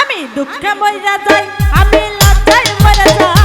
আমি দুঃখে মরে যাই আমি লজ্জায় মরে যাই।